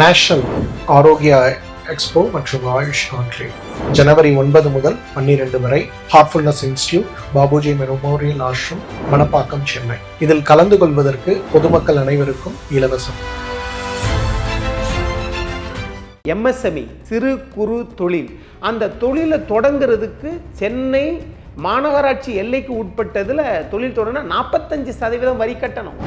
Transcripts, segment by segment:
National ஆரோக்கிய expo மற்றும் AYUSH conclave ஜனவரி ஒன்பது முதல் பன்னிரண்டு வரை heartfulness institute Babuji memorial Ashram Manappakkam Chennai இதில் கலந்து கொள்வதற்கு பொதுமக்கள் அனைவருக்கும் இலவசம். எம்எஸ்எம்இ சிறு குறு தொழில். அந்த தொழிலை தொடங்குறதுக்கு சென்னை மாநகராட்சி எல்லைக்கு உட்பட்டதில் தொழில் தொடங்கினா நாற்பத்தஞ்சு சதவீதம் வரி கட்டணும்.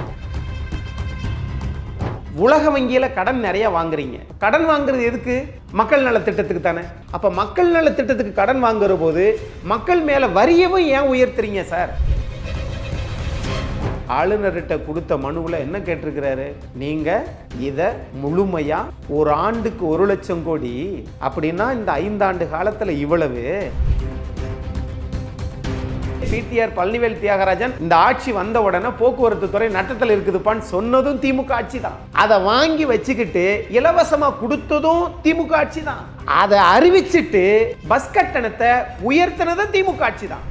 உலக வங்கியில் கடன் நிறைய வாங்குறீங்க. கடன் வாங்குறது எதுக்கு? மக்கள் நல திட்டத்துக்கு தானே. அப்போ மக்கள் நல திட்டத்துக்கு கடன் வாங்குற போது மக்கள் மேலே வரியவும் ஏன் உயர்த்துறீங்க சார்? ஆளுநர்கிட்ட கொடுத்த மனுவில் என்ன கேட்டிருக்கிறாரு? நீங்கள் இதை முழுமையாக ஒரு ஆண்டுக்கு ஒரு லட்சம் கோடி அப்படின்னா இந்த ஐந்தாண்டு காலத்தில் இவ்வளவு. பிடிஆர் பழனிவேல் தியாகராஜன் இந்த ஆட்சி வந்த உடனே போக்குவரத்து துறை நட்டத்தில் இருக்குதுப்பான்னு சொன்னதும் திமுக ஆட்சி தான் அதை வாங்கி வச்சுக்கிட்டு இலவசமா கொடுத்ததும் திமுக ஆட்சி தான் அதை அறிவிச்சிட்டு பஸ் கட்டணத்தை உயர்த்தினதும் திமுக ஆட்சி தான்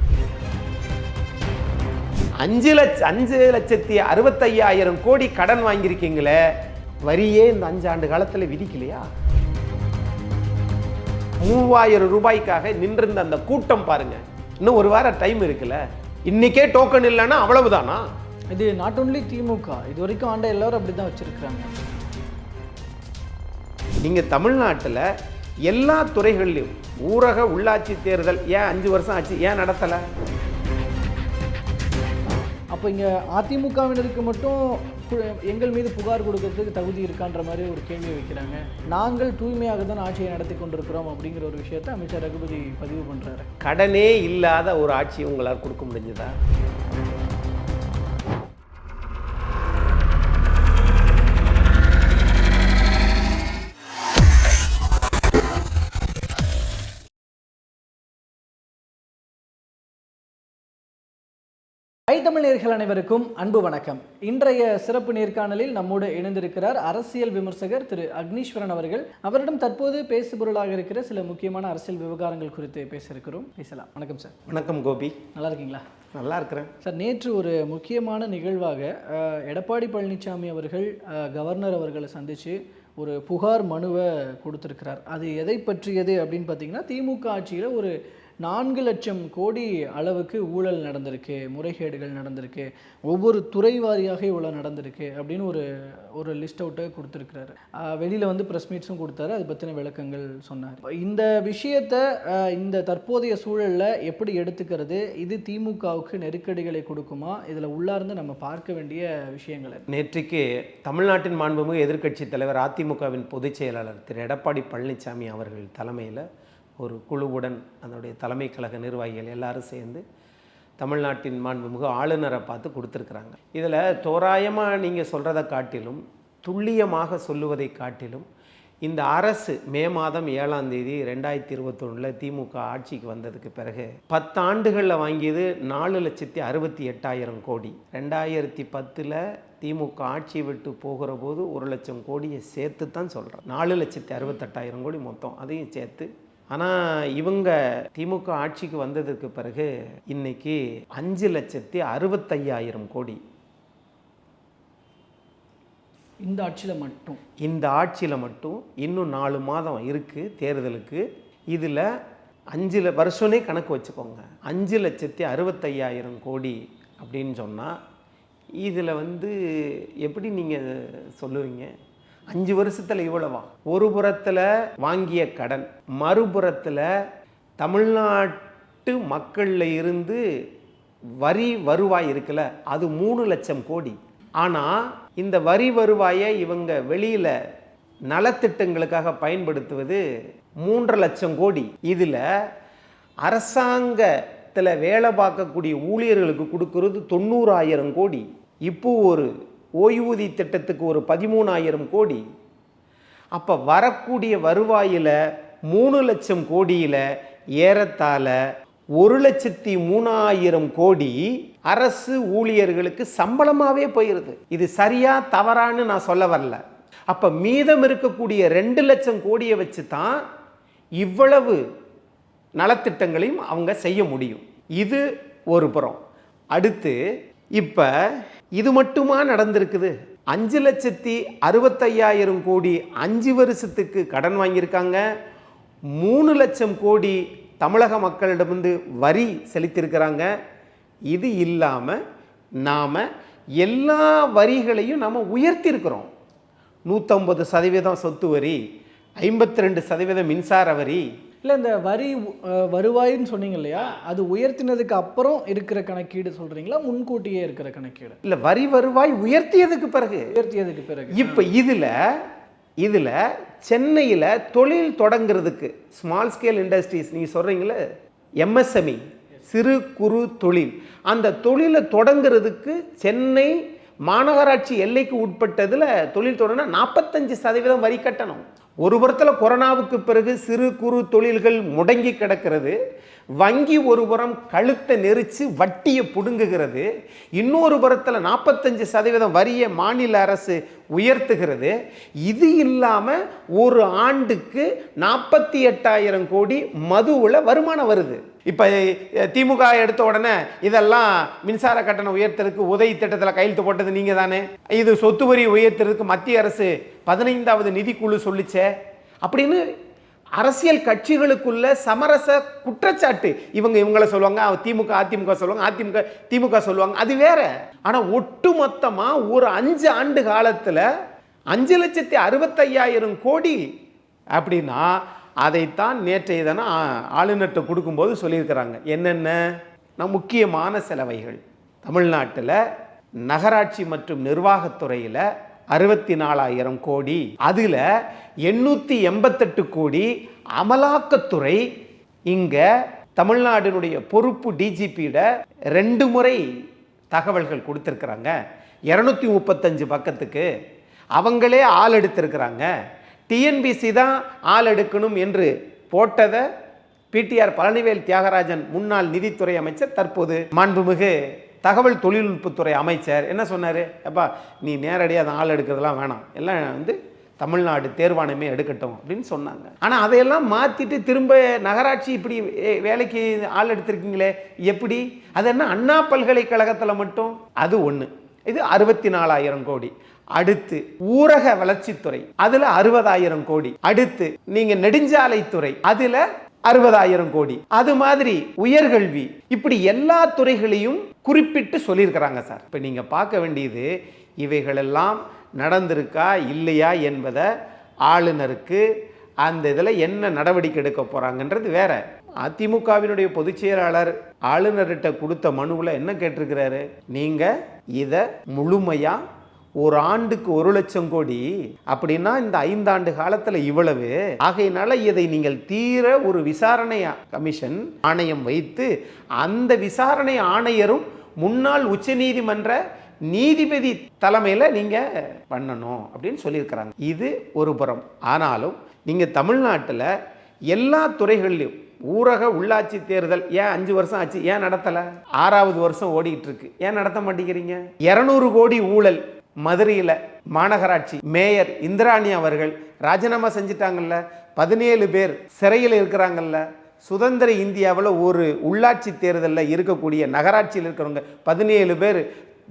அஞ்சு லட்ச அஞ்சு லட்சத்தி அறுபத்தையாயிரம் கோடி கடன் வாங்கியிருக்கீங்களே வரியே இந்த அஞ்சாண்டு காலத்தில் விதிக்கலையா? மூவாயிரம் ரூபாய்க்காக நின்றிருந்த அந்த கூட்டம் பாருங்க. இன்னும் ஒரு வாரம் டைம் இருக்குல்ல? இன்னைக்கே டோக்கன் இல்லைன்னா அவ்வளவுதானா? இது நாட் ஒன்லி திமுக இது வரைக்கும் ஆண்ட எல்லாரும் அப்படி தான் வச்சுருக்காங்க நீங்க தமிழ்நாட்டில் எல்லா துறைகள்லையும் ஊரக உள்ளாட்சி தேர்தல் ஏன் அஞ்சு வருஷம் ஆச்சு ஏன் நடத்தலை? அப்போ இங்கே அதிமுகவினருக்கு மட்டும் எங்கள் மீது புகார் கொடுக்கறதுக்கு தகுதி இருக்கான்ற மாதிரி ஒரு கேள்வி வைக்கிறாங்க. நாங்கள் தூய்மையாக தான் ஆட்சியை நடத்தி கொண்டிருக்கிறோம் அப்படிங்கிற ஒரு விஷயத்தை அமைச்சர் ரகுபதி பதிவு பண்ணுறாரு கடனே இல்லாத ஒரு ஆட்சி உங்களால் கொடுக்க முடிஞ்சதா? தமிழர்கள் அனைவருக்கும் அன்பு வணக்கம். இன்றைய சிறப்பு நேர்காணலில் நம்மோடு இணைந்திருக்கிறார் அரசியல் விமர்சகர் திரு அக்னீஸ்வரன் அவர்கள். அவரிடம் தற்போது பேசுபொருளாக இருக்கிற சில முக்கியமான அரசியல் விவகாரங்கள் குறித்து பேச இருக்கிறோம் பேசலாம். வணக்கம் சார். வணக்கம் கோபி. நல்லா இருக்கீங்களா? நல்லா இருக்கிறேன். சார் நேற்று ஒரு முக்கியமான நிகழ்வாக எடப்பாடி பழனிசாமி அவர்கள் கவர்னர் அவர்களை சந்தித்து ஒரு புகார் மனுவை கொடுத்துருக்கிறார். அது எதை பற்றியது அப்படின்னு பார்த்தீங்கன்னா திமுக ஆட்சியில் ஒரு நான்கு லட்சம் கோடி அளவுக்கு ஊழல் நடந்திருக்கு முறைகேடுகள் நடந்திருக்கு ஒவ்வொரு துறை வாரியாக இவ்வளோ நடந்திருக்கு அப்படின்னு ஒரு ஒரு லிஸ்ட் அவுட்டை கொடுத்துருக்கிறாரு. வெளியில் வந்து ப்ரெஸ் மீட்ஸும் கொடுத்தாரு அதை பற்றின விளக்கங்கள் சொன்னார். இந்த விஷயத்தை இந்த தற்போதைய சூழலில் எப்படி எடுத்துக்கிறது இது திமுகவுக்கு நெருக்கடிகளை கொடுக்குமா இதில் உள்ளார்ந்து நம்ம பார்க்க வேண்டிய விஷயங்கள் நேற்றுக்கு தமிழ்நாட்டின் மாண்புமிகு எதிர்க்கட்சித் தலைவர் அதிமுகவின் பொதுச் செயலாளர் திரு. எடப்பாடி பழனிசாமி அவர்கள் தலைமையில் ஒரு குழுவுடன் அதனுடைய தலைமை கழக நிர்வாகிகள் எல்லாரும் சேர்ந்து தமிழ்நாட்டின் மாண்புமிகு ஆளுநரை பார்த்து கொடுத்துருக்குறாங்க. இதில் தோராயமாக நீங்கள் சொல்கிறத காட்டிலும் துல்லியமாக சொல்லுவதை காட்டிலும் இந்த அரசு மே மாதம் ஏழாம் தேதி ரெண்டாயிரத்தி இருபத்தொன்னில் திமுக ஆட்சிக்கு வந்ததுக்கு பிறகு பத்தாண்டுகளில் வாங்கியது நாலு லட்சத்தி அறுபத்தி எட்டாயிரம் கோடி. ரெண்டாயிரத்தி பத்தில் திமுக ஆட்சி விட்டு போகிற போது ஒரு லட்சம் கோடியை சேர்த்து தான் சொல்கிறேன் நாலு லட்சத்தி அறுபத்தெட்டாயிரம் கோடி மொத்தம். அதையும் சேர்த்து ஆனால் இவங்க திமுக ஆட்சிக்கு வந்ததுக்கு பிறகு இன்னைக்கு அஞ்சு லட்சத்தி அறுபத்தையாயிரம் கோடி. இந்த ஆட்சியில் மட்டும். இந்த ஆட்சியில் மட்டும் இன்னும் நாலு மாதம் இருக்குது தேர்தலுக்கு. இதில் அஞ்சு வருஷனே கணக்கு வச்சுக்கோங்க. அஞ்சு லட்சத்தி அறுபத்தையாயிரம் கோடி அப்படின்னு சொன்னால் இதில் வந்து எப்படி நீங்கள் சொல்லுவீங்க? அஞ்சு வருஷத்தில் இவ்வளவா? ஒரு புறத்தில் வாங்கிய கடன் மறுபுறத்தில் தமிழ்நாட்டு மக்களில் இருந்து வரி வருவாய் இருக்குல்ல அது மூணு லட்சம் கோடி. ஆனால் இந்த வரி வருவாயை இவங்க வெளியில் நலத்திட்டங்களுக்காக பயன்படுத்துவது மூன்றரை லட்சம் கோடி. இதில் அரசாங்கத்தில் வேலை பார்க்கக்கூடிய ஊழியர்களுக்கு கொடுக்கறது தொண்ணூறாயிரம் கோடி. இப்போ ஒரு ஓய்வூதிய திட்டத்துக்கு ஒரு பதிமூணாயிரம் கோடி. அப்போ வரக்கூடிய வருவாயில் மூணு லட்சம் கோடியில் ஏறத்தாழ ஒரு லட்சத்தி மூணாயிரம் கோடி அரசு ஊழியர்களுக்கு சம்பளமாகவே போயிடுது இது சரியா தவறான்னு நான் சொல்ல வரல. அப்போ மீதம் இருக்கக்கூடிய ரெண்டு லட்சம் கோடியை வச்சு தான் இவ்வளவு நலத்திட்டங்களையும் அவங்க செய்ய முடியும். இது ஒரு புறம். அடுத்து இப்போ இது மட்டுமா நடந்திருக்குது? அஞ்சு லட்சத்தி அறுபத்தையாயிரம் கோடி அஞ்சு வருஷத்துக்கு கடன் வாங்கியிருக்காங்க. மூணு லட்சம் கோடி தமிழக மக்களிடமிருந்து வரி செலுத்தியிருக்கிறாங்க. இது இல்லாமல் நாம் எல்லா வரிகளையும் நாம் உயர்த்தியிருக்கிறோம். நூற்றம்பது சதவீதம் சொத்து வரி ஐம்பத்தி ரெண்டு சதவீதம் மின்சார வரி இல்லை இந்த வரி வருவாயின்னு சொன்னீங்க இல்லையா? அது உயர்த்தினதுக்கு அப்புறம் இருக்கிற கணக்கீடு சொல்றீங்களா? முன்கூட்டியே இருக்கிற கணக்கீடு? இல்லை வரி வருவாய் உயர்த்தியதுக்கு பிறகு. உயர்த்தியதுக்கு பிறகு. இப்போ இதில் இதில் சென்னையில் தொழில் தொடங்குறதுக்கு ஸ்மால் ஸ்கேல் இண்டஸ்ட்ரீஸ் நீங்கள் சொல்கிறீங்களே எம்எஸ்எம்இ சிறு குறு தொழில். அந்த தொழிலை தொடங்குறதுக்கு சென்னை மாநகராட்சி எல்லைக்கு உட்பட்டதில் தொழில் தொடங்கினா நாற்பத்தஞ்சு சதவீதம் வரி கட்டணும். ஒரு புறத்தில் கொரோனாவுக்கு பிறகு சிறு குறு தொழில்கள் முடங்கி கிடக்கிறது. வங்கி ஒரு புறம் கழுத்தை நெரிச்சு வட்டியை பிடுங்குகிறது. இன்னொரு புறத்தில் நாற்பத்தஞ்சு சதவீதம் வரியை மாநில அரசு உயர்த்துகிறது. இது இல்லாமல் ஒரு ஆண்டுக்கு நாற்பத்தி எட்டாயிரம் கோடி மதுவில் வருமானம் வருது. இப்போ திமுக எடுத்த உடனே இதெல்லாம் மின்சார கட்டணம் உயர்த்துறதுக்கு உதவி திட்டத்தில் கையெழுத்து போட்டது நீங்கள் தானே? இது சொத்து வரி உயர்த்துறதுக்கு மத்திய அரசு பதினைந்தாவது நிதிக்குழு சொல்லிச்சே. அப்படின்னு அரசியல் கட்சிகளுக்குள்ள சமரச குற்றச்சாட்டு. இவங்க இவங்கள சொல்லுவாங்க திமுக அதிமுக சொல்லுவாங்க அதிமுக திமுக சொல்லுவாங்க. அது வேற. ஆனால் ஒட்டு மொத்தமாக ஒரு அஞ்சு ஆண்டு காலத்தில் அஞ்சு லட்சத்தி அறுபத்தையாயிரம் கோடி அப்படின்னா அதைத்தான் நேற்றைய தினம் ஆளுநர்கிட்ட கொடுக்கும்போது சொல்லியிருக்கிறாங்க. என்னென்ன? முக்கியமான செலவைகள். தமிழ்நாட்டில் நகராட்சி மற்றும் நிர்வாகத்துறையில் அறுபத்தி நாலாயிரம் கோடி. அதில் எண்ணூற்றி எண்பத்தெட்டு கோடி அமலாக்கத்துறை இங்கே தமிழ்நாட்டினுடைய பொறுப்பு டிஜிபியிட ரெண்டு முறை தகவல்கள் கொடுத்துருக்குறாங்க. இரநூத்தி முப்பத்தஞ்சு பக்கத்துக்கு அவங்களே ஆள் எடுத்திருக்கிறாங்க. டிஎன்பிசி தான் ஆள் எடுக்கணும் என்று போட்டதை பிடிஆர் பழனிவேல் தியாகராஜன் முன்னாள் நிதித்துறை அமைச்சர் தற்போது மாண்புமிகு தகவல் தொழில்நுட்பத்துறை அமைச்சர் என்ன சொன்னார்? அப்பா நீ நேரடியாக அதை ஆள் எடுக்கிறதெல்லாம் வேணாம். எல்லாம் வந்து தமிழ்நாடு தேர்வாணையமே எடுக்கட்டும் அப்படின்னு சொன்னாங்க. ஆனால் அதையெல்லாம் மாற்றிட்டு திரும்ப நகராட்சி இப்படி வேலைக்கு ஆள் எடுத்திருக்கீங்களே எப்படி? அது என்ன அண்ணா பல்கலைக்கழகத்தில் மட்டும்? அது ஒன்று இது அறுபத்தி நாலாயிரம் கோடி. அடுத்து ஊரக வளர்ச்சித்துறை அதில் அறுபதாயிரம் கோடி. அடுத்து நீங்கள் நெடுஞ்சாலைத்துறை அதில் அறுபதாயிரம் கோடி. அது மாதிரி உயர்கல்வி. இப்படி எல்லா துறைகளையும் குறிப்பிட்டு சொல்லியிருக்கிறாங்க சார். இப்போ நீங்கள் பார்க்க வேண்டியது இவைகளெல்லாம் நடந்திருக்கா இல்லையா என்பதை ஆளுநருக்கு அந்த இதில் என்ன நடவடிக்கை எடுக்க போகிறாங்கன்றது வேற. அதிமுகவினுடைய பொதுச் செயலாளர் ஆளுநர்கிட்ட கொடுத்த மனுவில் என்ன கேட்டிருக்கிறாரு? நீங்கள் இதை முழுமையாக ஒரு ஆண்டுக்கு ஒரு லட்சம் கோடி அப்படின்னா இந்த ஐந்தாண்டு காலத்தில் இவ்வளவு. ஆகையினால இதை நீங்கள் தீர ஒரு விசாரணை கமிஷன் ஆணையம் வைத்து அந்த விசாரணை ஆணையரும் முன்னாள் உச்சநீதிமன்ற நீதிபதி தலைமையில் நீங்கள் பண்ணணும் அப்படின்னு சொல்லியிருக்கிறாங்க. இது ஒரு புறம். ஆனாலும் நீங்கள் தமிழ்நாட்டில் எல்லா துறைகள்லையும் ஊரக உள்ளாட்சி தேர்தல் ஏன் அஞ்சு வருஷம் ஆச்சு? ஏன் நடத்தலை? ஆறாவது வருஷம் ஓடிக்கிட்டு இருக்கு. ஏன் நடத்த மாட்டேங்கிறீங்க? இரநூறு கோடி ஊழல் மதுரையில் மாநகராட்சி மேயர் இந்திராணி அவர்கள் ராஜினாமா செஞ்சிட்டாங்கல்ல. பதினேழு பேர் சிறையில் இருக்கிறாங்கல்ல. சுதந்திர இந்தியாவில் ஒரு உள்ளாட்சி தேர்தலில் இருக்கக்கூடிய நகராட்சியில் இருக்கிறவங்க பதினேழு பேர்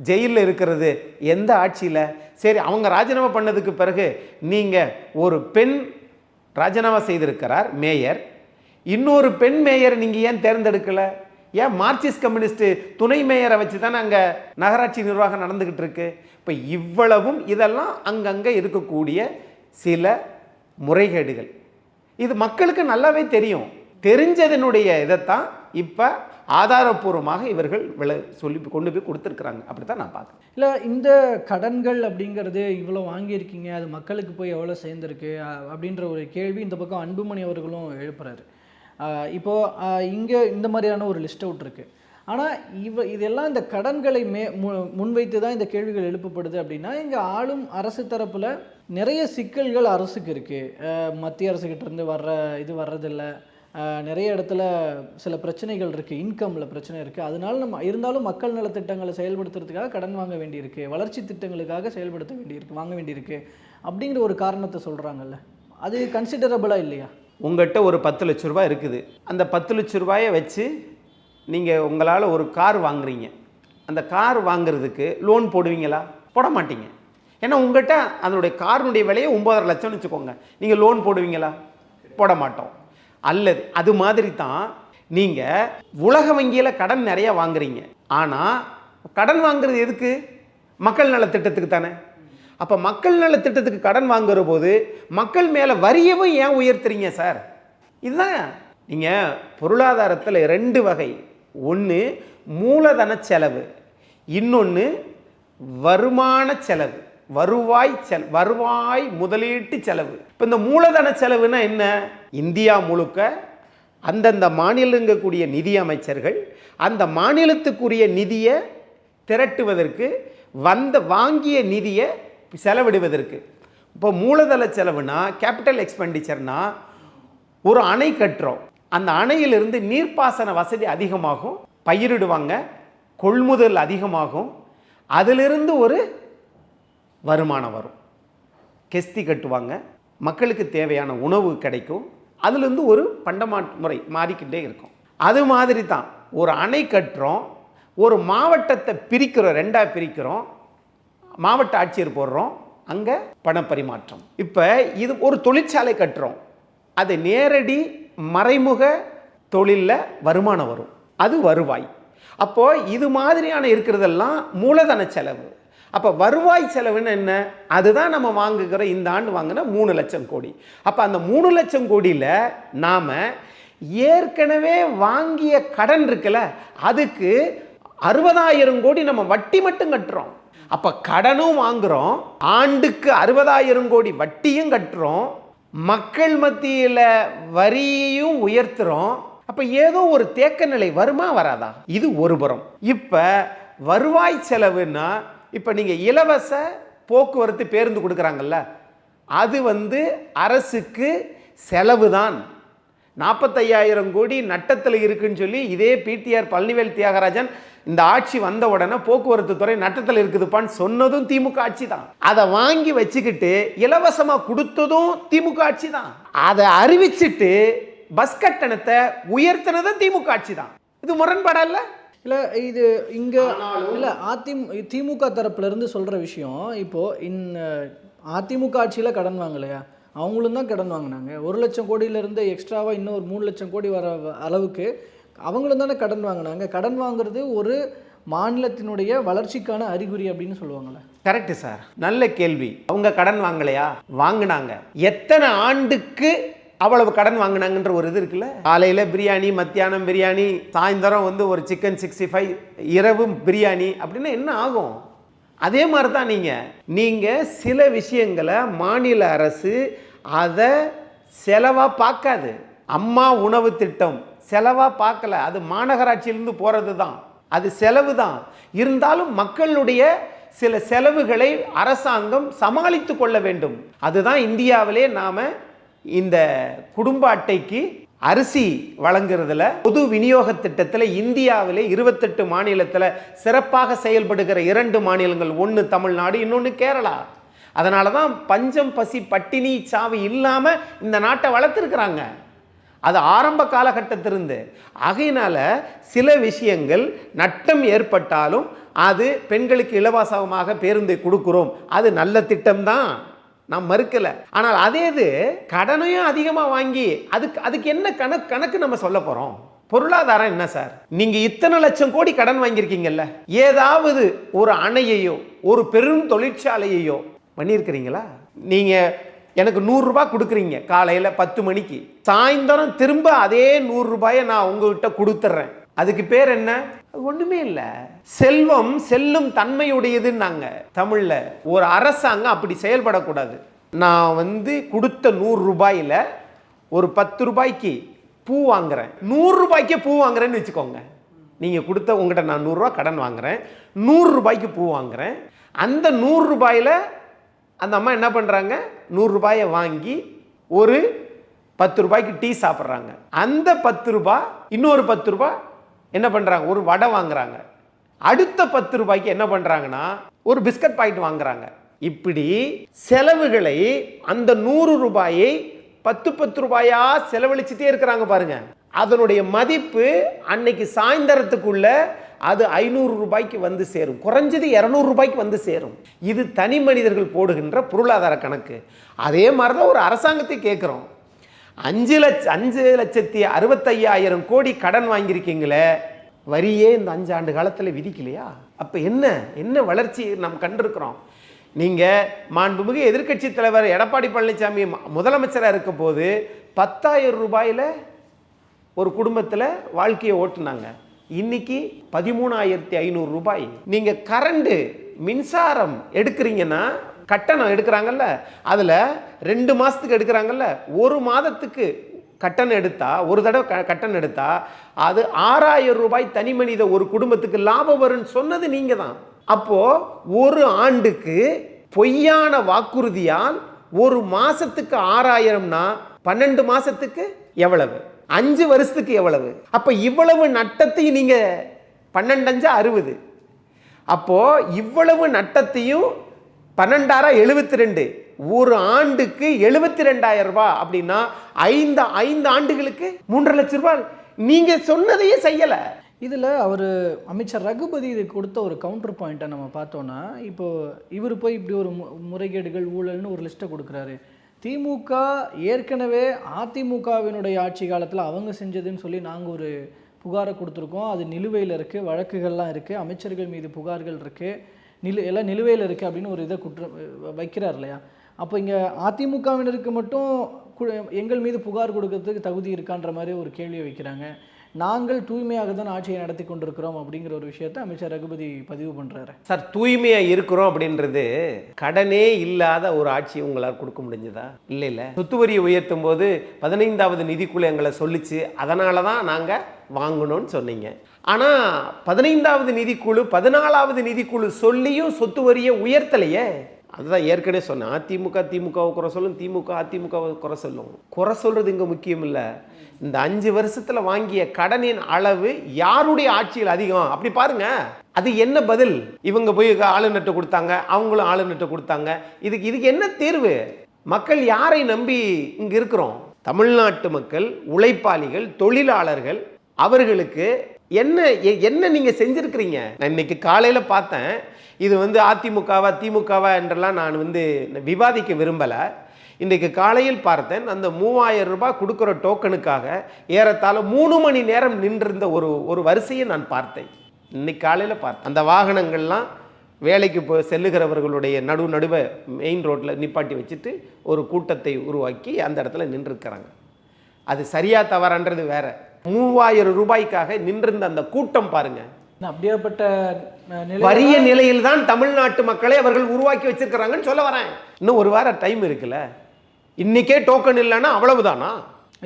ஜெயிலில் இருக்கிறது எந்த ஆட்சியில்? சரி அவங்க ராஜினாமா பண்ணதுக்கு பிறகு நீங்கள் ஒரு பெண் ராஜினாமா செய்திருக்கிறார் மேயர். இன்னொரு பெண் மேயர் நீங்கள் ஏன் தேர்ந்தெடுக்கல? ஏன் மார்க்சிஸ்ட் கம்யூனிஸ்ட்டு துணை மேயரை வச்சு தானே அங்கே நகராட்சி நிர்வாகம் நடந்துக்கிட்டு இருக்கு? இப்போ இவ்வளவும் இதெல்லாம் அங்கங்கே இருக்கக்கூடிய சில முறைகேடுகள். இது மக்களுக்கு நல்லாவே தெரியும். தெரிஞ்சதனுடைய இதைத்தான் இப்போ ஆதாரப்பூர்வமாக இவர்கள் விளை சொல்லி கொண்டு போய் கொடுத்துருக்குறாங்க. அப்படி தான் நான் பார்க்குறேன். இல்லை இந்த கடன்கள் அப்படிங்கிறது இவ்வளோ வாங்கியிருக்கீங்க அது மக்களுக்கு போய் எவ்வளோ சேர்ந்துருக்கு அப்படின்ற ஒரு கேள்வி இந்த பக்கம் அன்புமணி அவர்களும் எழுப்புறாரு. இப்போது இங்கே இந்த மாதிரியான ஒரு லிஸ்ட் அவுட் இருக்குது ஆனால் இவ இதெல்லாம் இந்த கடன்களை மே மு முன்வைத்து தான் இந்த கேள்விகள் எழுப்பப்படுது அப்படின்னா இங்கே ஆளும் அரசு தரப்பில் நிறைய சிக்கல்கள் அரசுக்கு இருக்குது மத்திய அரசுக்கிட்டேருந்து வர்ற இது வர்றதில்லை. நிறைய இடத்துல சில பிரச்சனைகள் இருக்குது இன்கமில் பிரச்சனை இருக்குது அதனால நம்ம இருந்தாலும் மக்கள் நலத்திட்டங்களை செயல்படுத்துறதுக்காக கடன் வாங்க வேண்டியிருக்கு. வளர்ச்சி திட்டங்களுக்காக செயல்படுத்த வேண்டியிருக்கு வாங்க வேண்டியிருக்கு. அப்படிங்கிற ஒரு காரணத்தை சொல்கிறாங்கல்ல அது கன்சிடரபிளாக இல்லையா? உங்கள்கிட்ட ஒரு பத்து லட்ச ரூபாய் இருக்குது. அந்த பத்து லட்ச ரூபாயை வச்சு நீங்கள் உங்களால் ஒரு கார் வாங்குறீங்க. அந்த கார் வாங்குறதுக்கு லோன் போடுவீங்களா? போட மாட்டீங்க. ஏன்னா உங்கள்கிட்ட அதனுடைய காரினுடைய விலையை ஒம்பதரை லட்சம்னு வச்சுக்கோங்க. நீங்கள் லோன் போடுவீங்களா? போட மாட்டோம். அல்லது அது மாதிரி தான் நீங்கள் உலக வங்கியில் கடன் நிறையா வாங்குறீங்க. ஆனால் கடன் வாங்குறது எதுக்கு? மக்கள் நலத்திட்டத்துக்கு தானே. அப்போ மக்கள் நல திட்டத்துக்கு கடன் வாங்குற போது மக்கள் மேலே வரியவும் ஏன் உயர்த்துறீங்க சார்? இதுதான். நீங்கள் பொருளாதாரத்தில் ரெண்டு வகை. ஒன்று மூலதன செலவு. இன்னொன்று வருமான செலவு. வருவாய் செல் வருவாய் முதலீட்டு செலவு. இப்போ இந்த மூலதன செலவுனா என்ன? இந்தியா முழுக்க அந்தந்த மாநிலங்கக்கூடிய நிதி அமைச்சர்கள் அந்த மாநிலத்துக்குரிய நிதியை திரட்டுவதற்கு வந்த வாங்கிய நிதியை செலவிடுவதற்கு. இப்போ மூலதன செலவுனா கேபிட்டல் எக்ஸ்பெண்டிச்சர்னா ஒரு அணை கட்டுறோம். அந்த அணையிலிருந்து நீர்ப்பாசன வசதி அதிகமாகும் பயிரிடுவாங்க கொள்முதல் அதிகமாகும். அதிலிருந்து ஒரு வருமானம் வரும். கெஸ்தி கட்டுவாங்க. மக்களுக்கு தேவையான உணவு கிடைக்கும். அதுலேருந்து ஒரு பண்டமா முறை மாறிக்கிட்டே இருக்கும். அது மாதிரி தான் ஒரு அணை கட்டுறோம். ஒரு மாவட்டத்தை பிரிக்கிறோம் ரெண்டாக பிரிக்கிறோம். மாவட்ட ஆட்சியர் போடுறோம். அங்கே பணப்பரிமாற்றம் இப்போ இது ஒரு தொழிற்சாலை கட்டுறோம். அது நேரடி மறைமுக தொழிலில் வருமானம் வரும். அது வருவாய். அப்போது இது மாதிரியான இருக்கிறதெல்லாம் மூலதன செலவு. அப்போ வருவாய் செலவுன்னு என்ன? அதுதான் நம்ம வாங்குகிற இந்த ஆண்டு வாங்கின மூணு லட்சம் கோடி. அப்போ அந்த மூணு லட்சம் கோடியில் நாம் ஏற்கனவே வாங்கிய கடன் இருக்குல்ல அதுக்கு அறுபதாயிரம் கோடி நம்ம வட்டி மட்டும் கட்டுறோம். அப்போ கடனும் வாங்குகிறோம் ஆண்டுக்கு அறுபதாயிரம் கோடி வட்டியும் கட்டுறோம் மக்கள் மத்தியில் வரியையும் உயர்த்துறோம். அப்போ ஏதோ ஒரு தேக்க நிலை வருமா வராதா? இது ஒரு புறம். இப்போ வருவாய் செலவுன்னா இப்போ நீங்கள் இலவச போக்குவரத்து பேருந்து கொடுக்குறாங்கல்ல அது வந்து அரசுக்கு செலவு தான் நாற்பத்தையாயிரம் கோடி நட்டத்தில் இருக்குன்னு சொல்லி இதே பிடிஆர் பழனிவேல் தியாகராஜன் இந்த ஆட்சி வந்த உடனே போக்குவரத்து துறை நட்டத்தில் இருக்குதுப்பான்னு சொன்னதும் திமுக ஆட்சி தான் அதை வாங்கி வச்சுக்கிட்டு இலவசமாக கொடுத்ததும் திமுக ஆட்சி தான் அதை அறிவிச்சிட்டு பஸ் கட்டணத்தை உயர்த்தினதும் திமுக ஆட்சி தான் இது முரண்பாடா இல்லை? இல்லை இது இங்கே இல்லை அதிமு திமுக தரப்புல இருந்து சொல்கிற விஷயம் இப்போது இன் அதிமுக ஆட்சியில் கடன் வாங்கலையா? அவங்களும் தான் கடன் வாங்கினாங்க. ஒரு லட்சம் கோடியிலேருந்து எக்ஸ்ட்ராவாக இன்னும் ஒரு மூணு லட்சம் கோடி வர அளவுக்கு அவங்களும் தானே கடன் வாங்கினாங்க. கடன் வாங்குறது ஒரு மாநிலத்தினுடைய வளர்ச்சிக்கான அறிகுறி அப்படின்னு சொல்லுவாங்கள்ல கரெக்ட் சார் நல்ல கேள்வி. அவங்க கடன் வாங்கலையா? வாங்கினாங்க. எத்தனை ஆண்டுக்கு அவ்வளவு கடன் வாங்கினாங்கன்ற ஒரு இது இருக்குல்ல? காலையில் பிரியாணி மத்தியானம் பிரியாணி சாயந்தரம் வந்து ஒரு சிக்கன் சிக்ஸ்டி ஃபைவ் இரவு பிரியாணி அப்படின்னா என்ன ஆகும்? அதே மாதிரி தான் நீங்கள் நீங்கள் சில விஷயங்களை மாநில அரசு அதை செலவாக பார்க்காது. அம்மா உணவு திட்டம் செலவாக பார்க்கல. அது மாநகராட்சியிலேருந்து போகிறது தான் அது செலவு தான் இருந்தாலும் மக்களுடைய சில செலவுகளை அரசாங்கம் சமாளித்து கொள்ள வேண்டும். அதுதான் இந்தியாவிலே நாம் இந்த குடும்ப அட்டைக்கு அரிசி வழங்குறதுல பொது விநியோக திட்டத்தில் இந்தியாவிலே இருபத்தெட்டு மாநிலத்தில் சிறப்பாக செயல்படுகிற இரண்டு மாநிலங்கள் ஒன்று தமிழ்நாடு இன்னொன்று கேரளா. அதனால தான் பஞ்சம் பசி பட்டினி சாவு இல்லாமல் இந்த நாட்டை வளர்த்துருக்குறாங்க. அது ஆரம்ப காலகட்டத்திலிருந்து. ஆகையினால சில விஷயங்கள் நட்டம் ஏற்பட்டாலும் அது பெண்களுக்கு இலவசமாக பேருந்தை கொடுக்குறோம். அது நல்ல திட்டம்தான். நான் மறுக்கல. ஆனால் அதே இது கடனையும் அதிகமாக வாங்கி அதுக்கு அதுக்கு என்ன கணக்கு கணக்கு நம்ம சொல்ல போகிறோம் பொருளாதாரம் என்ன சார்? நீங்க இத்தனை லட்சம் கோடி கடன் வாங்கியிருக்கீங்கல்ல? ஏதாவது ஒரு அணையையோ ஒரு பெரும் தொழிற்சாலையையோ பண்ணியிருக்கிறீங்களா? நீங்க எனக்கு நூறுரூபா கொடுக்குறீங்க காலையில் பத்து மணிக்கு. சாயந்தரம் திரும்ப அதே நூறுரூபாயை நான் உங்ககிட்ட கொடுத்துட்றேன். அதுக்கு பேர் என்ன? ஒன்றுமே இல்லை. செல்வம் செல்லும் தன்மையுடையதுன்னாங்க. தமிழ்ல ஒரு அரசாங்கம் அப்படி செயல்படக்கூடாது. நான் வந்து கொடுத்த நூறு ரூபாயில ஒரு பத்து ரூபாய்க்கு பூ வாங்குறேன். நூறு ரூபாய்க்கே பூ வாங்குறேன்னு வச்சுக்கோங்க. நீங்கள் கொடுத்த உங்கள்கிட்ட நான் நூறுரூவா கடன் வாங்குறேன். நூறு ரூபாய்க்கு பூ வாங்குறேன். அந்த நூறு ரூபாயில் அந்த அம்மா என்ன பண்ணுறாங்க நூறு ரூபாயை வாங்கி ஒரு பத்து ரூபாய்க்கு டீ சாப்பிட்றாங்க. அந்த பத்து ரூபாய் இன்னொரு பத்து ரூபாய் என்ன பண்ணுறாங்க ஒரு வடை வாங்குறாங்க. அடுத்த பத்து ரூபாய்க்கு என்ன பண்ணுறாங்கன்னா ஒரு பிஸ்கட் பாக்கெட் வாங்குறாங்க. இப்படி செலவுகளை அந்த நூறு ரூபாயை பத்து பத்து ரூபாயா செலவழிச்சுட்டே இருக்கிறாங்க பாருங்க. அதனுடைய மதிப்பு அன்னைக்கு சாயந்தரத்துக்குள்ள அது ஐநூறு ரூபாய்க்கு வந்து சேரும். குறைஞ்சது இரநூறு ரூபாய்க்கு வந்து சேரும். இது தனி மனிதர்கள் போடுகின்ற பொருளாதார கணக்கு. அதே மாதிரி தான் ஒரு அரசாங்கத்தை கேட்குறோம். அஞ்சு லட்ச அஞ்சு லட்சத்தி அறுபத்தையாயிரம் கோடி கடன் வாங்கியிருக்கீங்களே வரியே இந்த அஞ்சு ஆண்டு காலத்தில் விதிக்கலையா? அப்போ என்ன? என்ன வளர்ச்சி நாம் கண்டிருக்கிறோம்? நீங்கள் மாண்புமிகு எதிர்க்கட்சி தலைவர் எடப்பாடி பழனிசாமி ம- முதலமைச்சராக இருக்க போது பத்தாயிரம் ரூபாயில் ஒரு குடும்பத்தில் வாழ்க்கையை ஓட்டுனாங்க. இன்னைக்கு பதிமூணாயிரத்தி ஐநூறு ரூபாய். நீங்கள் கரண்டு மின்சாரம் எடுக்கிறீங்கன்னா கட்டணம் எடுக்கிறாங்கல்ல அதில் ரெண்டு மாதத்துக்கு எடுக்கிறாங்கல்ல ஒரு மாதத்துக்கு கட்டணம் எடுத்தால் ஒரு தடவை க- கட்டணம் எடுத்தால் அது ஆறாயிரம் ரூபாய் தனி மனித ஒரு குடும்பத்துக்கு லாபம் வரும்னு சொன்னது நீங்கள் தான் அப்போது ஒரு ஆண்டுக்கு பொய்யான வாக்குறுதியால் ஒரு மாதத்துக்கு ஆறாயிரம்னா பன்னெண்டு மாதத்துக்கு எவ்வளவு? அஞ்சு வருஷத்துக்கு எவ்வளவு? அப்போ இவ்வளவு நட்டத்தையும் நீங்கள் பன்னெண்டஞ்சா அறுபது. அப்போது இவ்வளவு நட்டத்தையும் பன்னெண்டாயிரம் எழுபத்தி ரெண்டு. ஒரு ஆண்டுக்கு எழுபத்தி ரெண்டாயிரம் ரூபாய் அப்படின்னா ஐந்து ஐந்து ஆண்டுகளுக்கு மூன்றரை லட்சம் ரூபாய். நீங்க சொன்னதையே செய்யல. இதில் அவர் அமைச்சர் ரகுபதி இது கொடுத்த ஒரு கவுண்டர் பாயிண்ட்டை நம்ம பார்த்தோன்னா இப்போ இவர் போய் இப்படி ஒரு மு- முறைகேடுகள் ஊழல்னு ஒரு லிஸ்ட்டை கொடுக்குறாரு. திமுக ஏற்கனவே அதிமுகவினுடைய ஆட்சி காலத்தில் அவங்க செஞ்சதுன்னு சொல்லி நாங்கள் ஒரு புகாரை கொடுத்துருக்கோம். அது நிலுவையில் இருக்குது வழக்குகள்லாம் இருக்குது அமைச்சர்கள் மீது புகார்கள் இருக்குது நிலு எல்லாம் நிலுவையில் இருக்குது அப்படின்னு ஒரு இதை குற்றம் வைக்கிறார் இல்லையா? அப்போ இங்கே அதிமுகவினருக்கு மட்டும் எங்கள் மீது புகார் கொடுக்கறதுக்கு தகுதி இருக்கான்ற மாதிரி ஒரு கேள்வியை வைக்கிறாங்க. நாங்கள் தூய்மையாக தான் ஆட்சியை நடத்தி கொண்டிருக்கிறோம் அப்படிங்கிற ஒரு விஷயத்தை அமைச்சர் ரகுபதி பதிவு பண்ணுறாரு சார் தூய்மையாக இருக்கிறோம் அப்படின்றது கடனே இல்லாத ஒரு ஆட்சியை உங்களால் கொடுக்க முடிஞ்சதா? இல்லை இல்லை. சொத்து வரியை உயர்த்தும் போது பதினைந்தாவது நிதிக்குழு எங்களை சொல்லிச்சு. அதனால தான் நாங்கள் வாங்கணும்னு சொன்னீங்க. ஆனால் பதினைந்தாவது நிதிக்குழு பதினாலாவது நிதிக்குழு சொல்லியும் சொத்து வரியை உயர்த்தலையே. அதுதான் ஏற்கனவே சொன்னேன். அதிமுக திமுகவை குறை சொல்லும் திமுக அதிமுகவை குறை சொல்லும். குறை சொல்கிறது இங்கே முக்கியம் இல்லை. இந்த அஞ்சு வருஷத்தில் வாங்கிய கடனின் அளவு யாருடைய ஆட்சியில் அதிகம்? அப்படி பாருங்க. அது என்ன பதில்? இவங்க போய் ஆளுநர்கிட்ட கொடுத்தாங்க அவங்களும் ஆளுநர்கிட்ட கொடுத்தாங்க. இதுக்கு இதுக்கு என்ன தீர்வு? மக்கள் யாரை நம்பி இங்கே இருக்கிறோம்? தமிழ்நாட்டு மக்கள் உழைப்பாளிகள் தொழிலாளர்கள் அவர்களுக்கு என்ன எ- என்ன நீங்கள் செஞ்சுருக்கிறீங்க? நான் இன்னைக்கு காலையில் பார்த்தேன். இது வந்து அதிமுகவா திமுகவா என்றெல்லாம் நான் வந்து விவாதிக்க விரும்பலை. இன்றைக்கு காலையில் பார்த்தேன் அந்த மூவாயிரம் ரூபாய் கொடுக்குற டோக்கனுக்காக ஏறத்தாழ மூணு மணி நேரம் நின்றிருந்த ஒரு ஒரு வரிசையை நான் பார்த்தேன். இன்னைக்கு காலையில் பார்த்தேன். அந்த வாகனங்கள்லாம் வேலைக்கு போ செல்லுகிறவர்களுடைய நடு நடுவை மெயின் ரோட்டில் நிப்பாட்டி வச்சுட்டு ஒரு கூட்டத்தை உருவாக்கி அந்த இடத்துல நின்றுருக்கிறாங்க. அது சரியா தவறான்றது வேற. மூவாயிரம் ரூபாய்க்காக நின்றிருந்த அந்த கூட்டம் பாருங்கள் அப்படியேப்பட்ட வறிய நிலையில் தான் தமிழ்நாட்டு மக்களை அவர்கள் உருவாக்கி வச்சிருக்கிறாங்கன்னு சொல்ல வரேன். இன்னும் ஒரு வாரம் டைம் இருக்குல்ல? இன்னைக்கே டோக்கன் இல்லைன்னா அவ்வளவுதானா?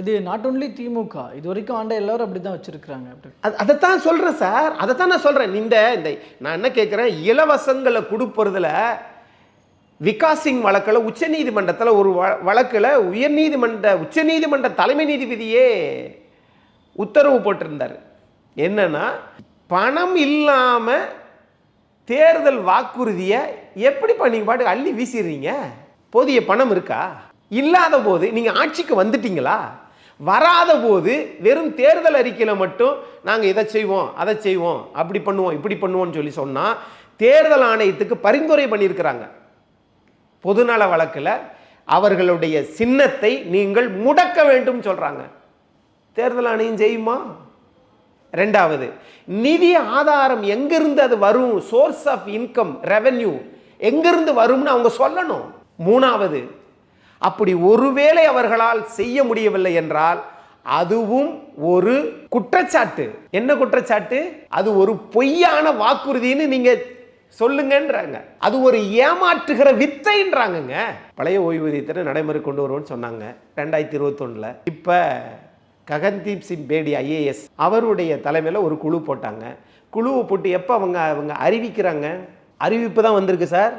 இது நாட் ஒன்லி திமுக இது வரைக்கும் ஆண்ட எல்லாரும் அப்படி தான் வச்சிருக்கிறாங்க. அப்படி அது அதைத்தான் சொல்கிறேன் சார் அதைத்தான் நான் சொல்கிறேன் இந்த இந்த நான் என்ன கேட்குறேன்? இலவசங்களை கொடுப்பறதுல விகாஸ் சிங் வழக்கில் உச்சநீதிமன்றத்தில் ஒரு வ வழக்கில் உயர்நீதிமன்ற உச்சநீதிமன்ற தலைமை நீதிபதியே உத்தரவு போட்டிருந்தார். என்னன்னா பணம் இல்லாமல் தேர்தல் வாக்குறுதியை எப்படி நீங்கள் பாட்டுக்கு அள்ளி வீசிடுறீங்க? போதிய பணம் இருக்கா? இல்லாத போது நீங்கள் ஆட்சிக்கு வந்துட்டீங்களா? வராத போது வெறும் தேர்தல் அறிக்கையில் மட்டும் நாங்கள் இதை செய்வோம் அதை செய்வோம் அப்படி பண்ணுவோம் இப்படி பண்ணுவோம்னு சொல்லி சொன்னால் தேர்தல் ஆணையத்துக்கு பரிந்துரை பண்ணியிருக்கிறாங்க. பொதுநல வழக்கில் அவர்களுடைய சின்னத்தை நீங்கள் முடக்க வேண்டும் சொல்கிறாங்க தேர்தல் ஆணையம் செய்யுமா? ரெண்டாவது நிதி ஆதாரம் எங்கிருந்து அது வரும்? சோர்ஸ் ஆஃப் இன்கம் ரெவென்யூ எங்கிருந்து வரும்னு அவங்க சொல்லணும். மூணாவது அப்படி ஒருவேளை அவர்களால் செய்ய முடியவில்லை என்றால் அதுவும் ஒரு குற்றச்சாட்டு. என்ன குற்றச்சாட்டு? அது ஒரு பொய்யான வாக்குறுதின்னு நீங்க சொல்லுங்கன்றாங்க. அது ஒரு ஏமாற்றுகிற வித்தைன்றாங்கங்க. பழைய ஓய்வூதியத்தை நடைமுறை கொண்டு வருவோம்னு சொன்னாங்க ரெண்டாயிரத்தி இருபத்தொன்னில். இப்போ ககன்தீப் சிங் பேடி ஐஏஎஸ் அவருடைய தலைமையில் ஒரு குழு போட்டாங்க. குழுவை போட்டு எப்போ அவங்க அவங்க அறிவிக்கிறாங்க? அறிவிப்பு தான் வந்திருக்கு சார்.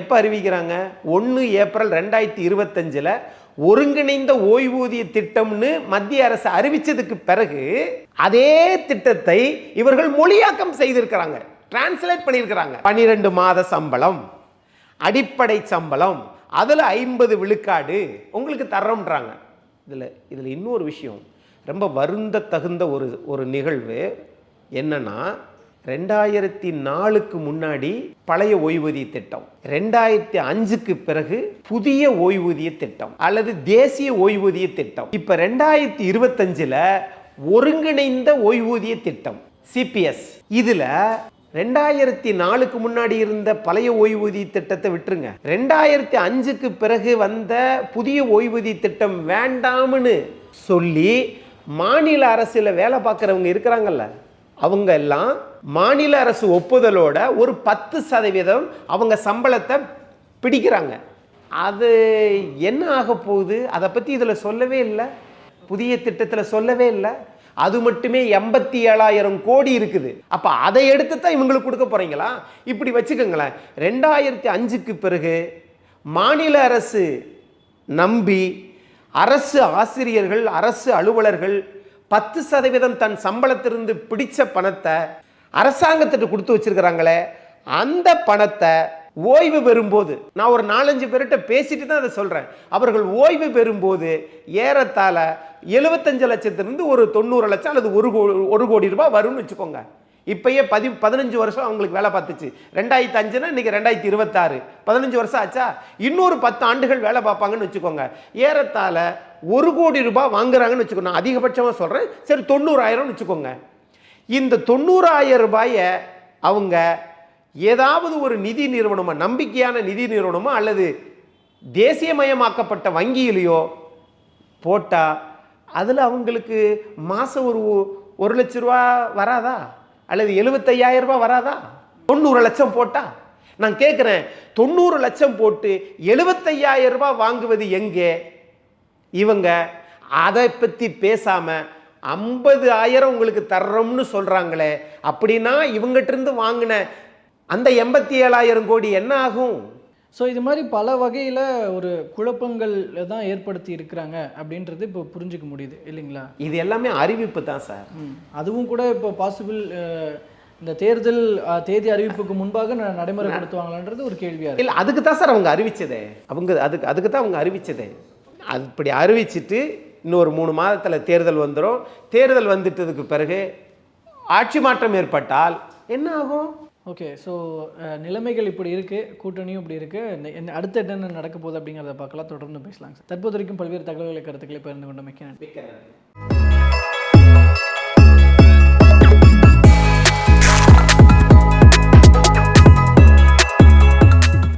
எப்போ அறிவிக்கிறாங்க? ஒன்று ஏப்ரல் ரெண்டாயிரத்தி இருபத்தஞ்சில் ஒருங்கிணைந்த ஓய்வூதிய திட்டம்னு மத்திய அரசு அறிவித்ததுக்கு பிறகு அதே திட்டத்தை இவர்கள் மொழியாக்கம் செய்திருக்கிறாங்க. டிரான்ஸ்லேட் பண்ணியிருக்கிறாங்க. பனிரெண்டு மாத சம்பளம் அடிப்படை சம்பளம் அதில் ஐம்பது விழுக்காடு உங்களுக்கு தர்றோம்ன்றாங்க. இதில் இதில் இன்னொரு விஷயம். ரொம்ப வருந்த தகுந்த ஒரு ஒரு நிகழ்வு என்னன்னா ரெண்டாயிரத்தி நாலுக்கு முன்னாடி பழைய ஓய்வூதிய திட்டம். ரெண்டாயிரத்தி அஞ்சுக்கு பிறகு புதிய ஓய்வூதிய திட்டம் அல்லது தேசிய ஓய்வூதிய திட்டம். இப்ப ரெண்டாயிரத்தி இருபத்தஞ்சுல ஒருங்கிணைந்த ஓய்வூதிய திட்டம் சிபிஎஸ் இதுல ரெண்டாயிரத்தி நாலுக்கு முன்னாடி இருந்த பழைய ஓய்வூதிய திட்டத்தை விட்டுருங்க. ரெண்டாயிரத்தி அஞ்சுக்கு பிறகு வந்த புதிய ஓய்வூதிய திட்டம் வேண்டாம்னு சொல்லி மாநில அரசில் வேலை பார்க்குறவங்க இருக்கிறாங்கல்ல அவங்க எல்லாம் மாநில அரசு ஒப்புதலோட ஒரு பத்து சதவீதம் அவங்க சம்பளத்தை பிடிக்கிறாங்க. அது என்ன ஆக போகுது? அதை பற்றி இதில் சொல்லவே இல்லை. புதிய திட்டத்தில் சொல்லவே இல்லை. அது மட்டுமே எண்பத்தி ஏழாயிரம் கோடி இருக்குது. அப்போ அதை எடுத்து தான் இவங்களுக்கு கொடுக்க போகிறீங்களா இப்படி வச்சுக்கோங்களேன். ரெண்டாயிரத்தி அஞ்சுக்கு பிறகு மாநில அரசு நம்பி அரசு ஆசிரியர்கள் அரசு அலுவலர்கள் பத்து சதவீதம் தன் சம்பளத்திலிருந்து பிடிச்ச பணத்தை அரசாங்கத்திட்ட கொடுத்து வச்சிருக்கிறாங்களே அந்த பணத்தை ஓய்வு பெறும்போது நான் ஒரு நாலஞ்சு பேர்கிட்ட பேசிட்டு தான் அதை சொல்கிறேன் அவர்கள் ஓய்வு பெறும்போது ஏறத்தாழ எழுபத்தஞ்சு லட்சத்திலிருந்து ஒரு தொண்ணூறு லட்சம் அல்லது ஒரு கோ ஒரு கோடி ரூபாய் வரும்னு வச்சுக்கோங்க. இப்பயே பதி பதினஞ்சு வருஷம் அவங்களுக்கு வேலை பார்த்துச்சு. ரெண்டாயிரத்தி அஞ்சுனா இன்றைக்கி ரெண்டாயிரத்தி இருபத்தாறு. பதினஞ்சு வருஷம் ஆச்சா? இன்னொரு பத்து ஆண்டுகள் வேலை பார்ப்பாங்கன்னு வச்சுக்கோங்க. ஏறத்தாழ ஒரு கோடி ரூபாய் வாங்குறாங்கன்னு வச்சுக்கோங்க நான் அதிகபட்சமாக சொல்கிறேன் சரி தொண்ணூறாயிரம்னு வச்சுக்கோங்க. இந்த தொண்ணூறாயிரம் ரூபாயை அவங்க ஏதாவது ஒரு நிதி நிறுவனமோ நம்பிக்கையான நிதி நிறுவனமோ அல்லது தேசியமயமாக்கப்பட்ட வங்கியிலையோ போட்டால் அதில் அவங்களுக்கு மாதம் ஒரு ஒரு லட்ச ரூபா வராதா? அல்லது எழுபத்தையாயிரம் ரூபாய் வராதா? தொண்ணூறு லட்சம் போட்டா? நான் கேட்குறேன் தொண்ணூறு லட்சம் போட்டு எழுபத்தையாயிரம் ரூபாய் வாங்குவது எங்கே? இவங்க அதை பற்றி பேசாமல் ஐம்பது ஆயிரம் உங்களுக்கு தர்றோம்னு சொல்கிறாங்களே அப்படின்னா இவங்ககிட்ட இருந்து வாங்கின அந்த எண்பத்தி ஏழாயிரம் கோடி என்ன ஆகும்? ஸோ இது மாதிரி பல வகையில் ஒரு குழப்பங்கள் தான் ஏற்படுத்தி இருக்கிறாங்க அப்படின்றது இப்போ புரிஞ்சுக்க முடியுது இல்லைங்களா? இது எல்லாமே அறிவிப்பு தான் சார். அதுவும் கூட இப்போ பாசிபிள் இந்த தேர்தல் தேதி அறிவிப்புக்கு முன்பாக நடைமுறைப்படுத்துவாங்களான்றது ஒரு கேள்வியா இருக்கு. இல்லை அதுக்கு தான் சார் அவங்க அறிவிச்சதே. அவங்க அதுக்கு அதுக்கு தான் அவங்க அறிவிச்சதே. அது இப்படி அறிவிச்சிட்டு இன்னொரு மூணு மாதத்தில் தேர்தல் வந்துடும் தேர்தல் வந்துட்டதுக்கு பிறகு ஆட்சி மாற்றம் ஏற்பட்டால் என்ன ஆகும்? ஓகே ஸோ uh, நிலைமைகள் இப்படி இருக்குது கூட்டணியும் இப்படி இருக்குது நெ- என்ன- அடுத்து என்னென்ன நடக்க போகுது அப்படிங்கிறத பார்க்கலாம். தொடர்ந்து பேசலாங்க சார். தற்போது வரைக்கும் பல்வேறு தகவல்களை கருத்துக்களை பகிர்ந்து கொண்ட மிக்க மிக்க நன்றி.